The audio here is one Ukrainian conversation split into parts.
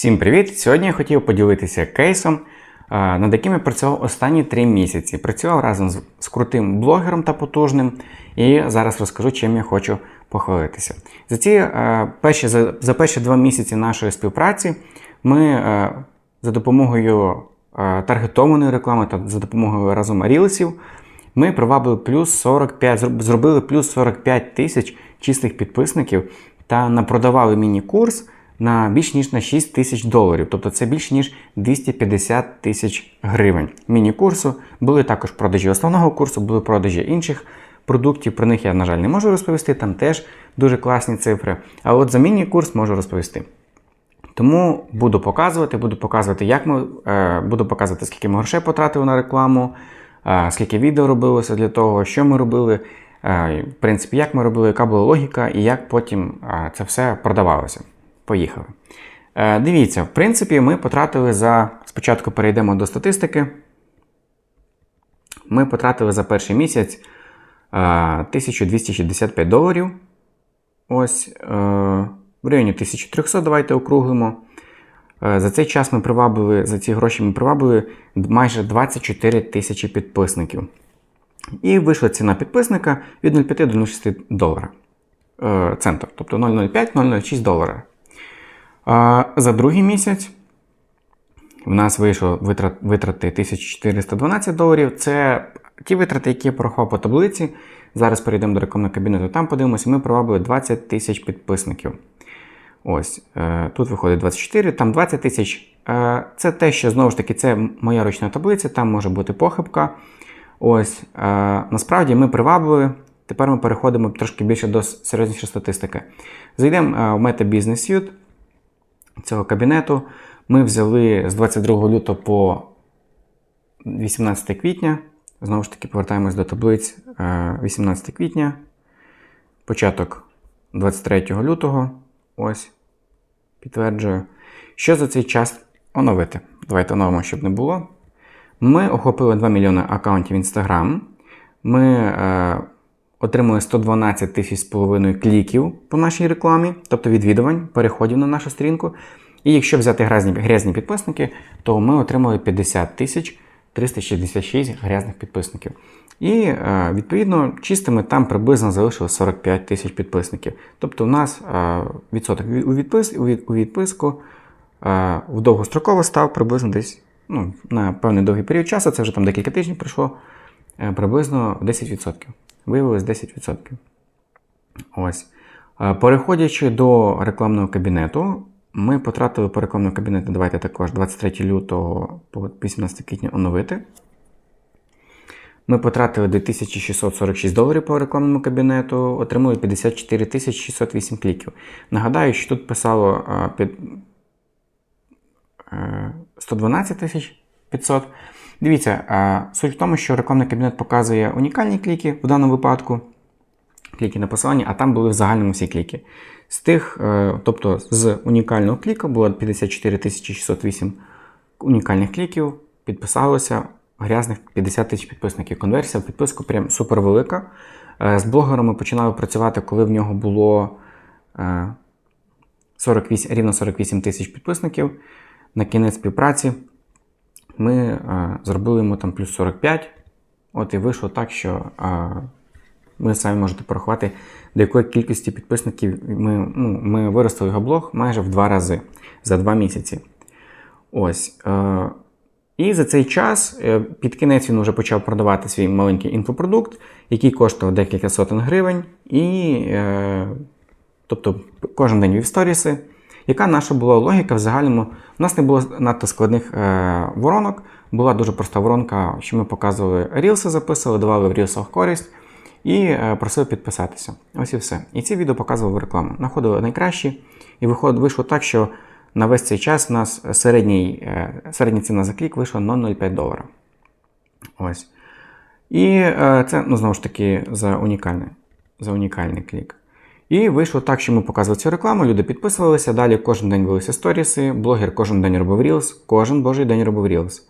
Всім привіт! Сьогодні я хотів поділитися кейсом, над яким я працював останні три місяці. Працював разом з, крутим блогером та потужним, і зараз розкажу, чим я хочу похвалитися. За ці перші за, перші два місяці нашої співпраці ми за допомогою таргетованої реклами та за допомогою разом рілсів ми привабили плюс 45, зробили плюс 45 тисяч чистих підписників та напродавали міні-курс на більш ніж на 6 тисяч доларів. Тобто це більш ніж 250 тисяч гривень. Міні-курсу були також продажі основного курсу, були продажі інших продуктів. Про них я, на жаль, не можу розповісти. Там теж дуже класні цифри. А от за міні-курс можу розповісти. Тому буду показувати, буду показувати, як ми е, буду показувати, скільки ми грошей потратили на рекламу, е, скільки відео робилося для того, що ми робили, е, в принципі, як ми робили, яка була логіка і як потім е, це все продавалося. Поїхали. Е, дивіться, в принципі, ми потратили за. Спочатку перейдемо до статистики. Ми потратили за перший місяць е, 1265 доларів. Ось е, в районі 1300, давайте округлимо. Е, За цей час ми привабили, за ці гроші ми привабили майже 24 тисячі підписників. І вийшла ціна підписника від 0,5 до 0,6 долара. Е, центр, тобто 0,05-0,06 долара. А за другий місяць в нас вийшло витрат, витрати 1412 доларів. Це ті витрати, які я порахував по таблиці. Зараз перейдемо до рекламного кабінету. Там подивимося, ми привабили 20 тисяч підписників. Ось е, тут виходить 24, там 20 тисяч. Е, це те, що знову ж таки, це моя ручна таблиця, там може бути похибка. Ось е, насправді ми привабили. Тепер ми переходимо трошки більше до серйознішої статистики. Зайдемо в Meta Business Suite цього кабінету. Ми взяли з 22 лютого по 18 квітня. Знову ж таки, повертаємось до таблиць е, 18 квітня, початок 23 лютого. Ось, підтверджую. Що за цей час оновити? Давайте оновимо, щоб не було. Ми охопили 2 мільйони аккаунтів Instagram. Ми е, отримали 112 тисяч з половиною кліків по нашій рекламі, тобто відвідувань, переходів на нашу сторінку. І якщо взяти грязні, грязні підписники, то ми отримали 50 тисяч 366 грязних підписників. І е, відповідно чистими там приблизно залишилось 45 тисяч підписників. Тобто, у нас е, відсоток у, відпис, у, відписку е, в довгостроково став приблизно десь ну, на певний довгий період часу, це вже там декілька тижнів пройшло, приблизно 10%. Виявилось 10%. Ось. Е, Переходячи до рекламного кабінету, ми потратили по рекламному кабінету, давайте також 23 лютого по 18 квітня оновити. Ми потратили 2646 доларів по рекламному кабінету, отримали 54 608 кліків. Нагадаю, що тут писало під, е, 112 500. Дивіться, суть в тому, що рекламний кабінет показує унікальні кліки в даному випадку, кліки на посилання, а там були в загальному всі кліки. З тих, е, тобто з унікального кліка було 54 608 унікальних кліків, підписалося грязних 50 тисяч підписників. Конверсія в підписку прям супер велика. Е, З блогером ми починали працювати, коли в нього було е, 48, рівно 48 тисяч підписників. На кінець співпраці ми е, зробили йому там плюс 45. От і вийшло так, що е, ви самі можете порахувати, до якої кількості підписників ми, ну, ми виростили його блог майже в два рази за два місяці. Ось. Е, і за цей час е, під кінець він вже почав продавати свій маленький інфопродукт, який коштував декілька сотень гривень. І, е, тобто, кожен день вів сторіси. Яка наша була логіка в загальному? У нас не було надто складних е, воронок. Була дуже проста воронка, що ми показували рілси, записували, давали в рілсах користь і е, просили підписатися. Ось і все. І ці відео показували рекламу. Находили найкращі, і виход, вийшло так, що на весь цей час у нас середній, е, середня ціна за клік вийшла 0,05 долара. Ось. І е, це, ну, знову ж таки, за унікальний, за унікальний клік. І вийшло так, що ми показували цю рекламу, люди підписувалися, далі кожен день велися сторіси, блогер кожен день робив рілс, кожен божий день робив рілс.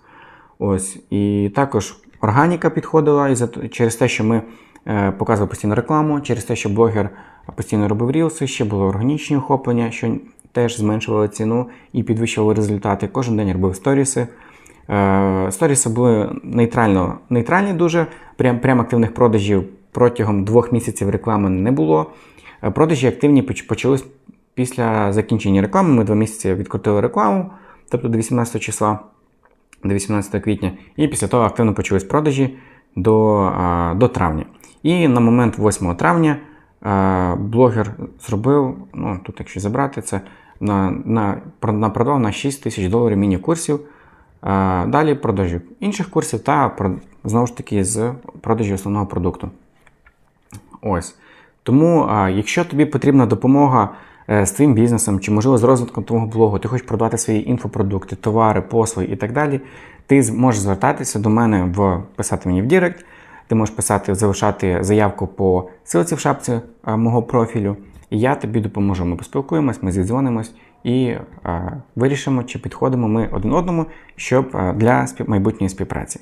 Ось. І також органіка підходила і через те, що ми е, показували постійно рекламу, через те, що блогер постійно робив рілси, ще було органічні охоплення, що теж зменшували ціну і підвищували результати. Кожен день робив сторіси. Е, Сторіси були нейтрально, нейтральні дуже. Прям, прям активних продажів протягом двох місяців реклами не було. Продажі активні поч- почались після закінчення реклами. Ми два місяці відкрутили рекламу, тобто до 18 числа, до 18 квітня, і після того активно почались продажі до, до травня. І на момент 8 травня блогер зробив, ну тут, якщо забрати це, на, на, про- напродав на 6 тисяч доларів міні-курсів. Далі продажі інших курсів та знову ж таки з продажі основного продукту. Ось. Тому, якщо тобі потрібна допомога е, з твоїм бізнесом, чи можливо з розвитком твого блогу, ти хочеш продавати свої інфопродукти, товари, послуги і так далі, ти можеш звертатися до мене в писати мені в Директ. Ти можеш писати, залишати заявку по силці в шапці мого профілю, і я тобі допоможу. Ми поспілкуємось, ми зідзвонимось і вирішимо, чи підходимо ми один одному, щоб для майбутньої співпраці.